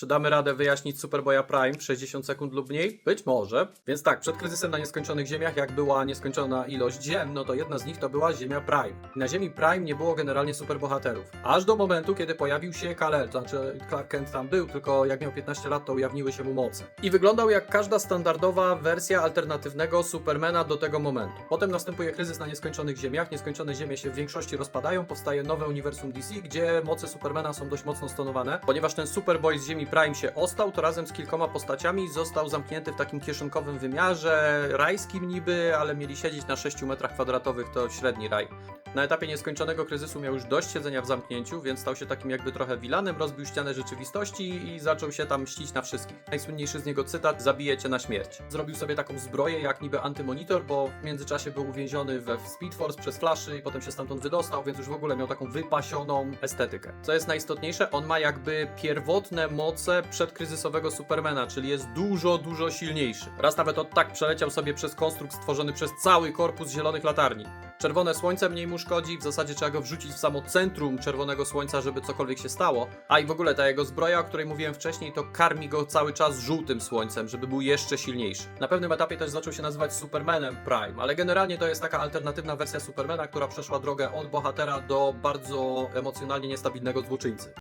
Czy damy radę wyjaśnić Superboya Prime w 60 sekund lub mniej? Być może. Więc tak, przed kryzysem na nieskończonych ziemiach, jak była nieskończona ilość ziem, no to jedna z nich to była Ziemia Prime. Na Ziemi Prime nie było generalnie superbohaterów. Aż do momentu, kiedy pojawił się Kal-El, to znaczy Clark Kent tam był, tylko jak miał 15 lat, to ujawniły się mu moce. I wyglądał jak każda standardowa wersja alternatywnego Supermana do tego momentu. Potem następuje kryzys na nieskończonych ziemiach, nieskończone ziemie się w większości rozpadają, powstaje nowe uniwersum DC, gdzie moce Supermana są dość mocno stonowane. Ponieważ ten Superboy z Ziemi Prime się ostał, to razem z kilkoma postaciami został zamknięty w takim kieszonkowym wymiarze, rajskim niby, ale mieli siedzieć na 6 metrach kwadratowych, to średni raj. Na etapie nieskończonego kryzysu miał już dość siedzenia w zamknięciu, więc stał się takim jakby trochę vilanem, rozbił ścianę rzeczywistości i zaczął się tam mścić na wszystkich. Najsłynniejszy z niego cytat, zabije cię na śmierć. Zrobił sobie taką zbroję jak niby antymonitor, bo w międzyczasie był uwięziony we Speed Force przez flaszy i potem się stamtąd wydostał, więc już w ogóle miał taką wypasioną estetykę. Co jest najistotniejsze, on ma jakby pierwotne moce przedkryzysowego Supermana, czyli jest dużo, dużo silniejszy. Raz nawet od tak przeleciał sobie przez konstrukt stworzony przez cały korpus zielonych latarni. Czerwone słońce mniej mu szkodzi, w zasadzie trzeba go wrzucić w samo centrum czerwonego słońca, żeby cokolwiek się stało. A i w ogóle ta jego zbroja, o której mówiłem wcześniej, to karmi go cały czas żółtym słońcem, żeby był jeszcze silniejszy. Na pewnym etapie też zaczął się nazywać Supermanem Prime, ale generalnie to jest taka alternatywna wersja Supermana, która przeszła drogę od bohatera do bardzo emocjonalnie niestabilnego złoczyńcy.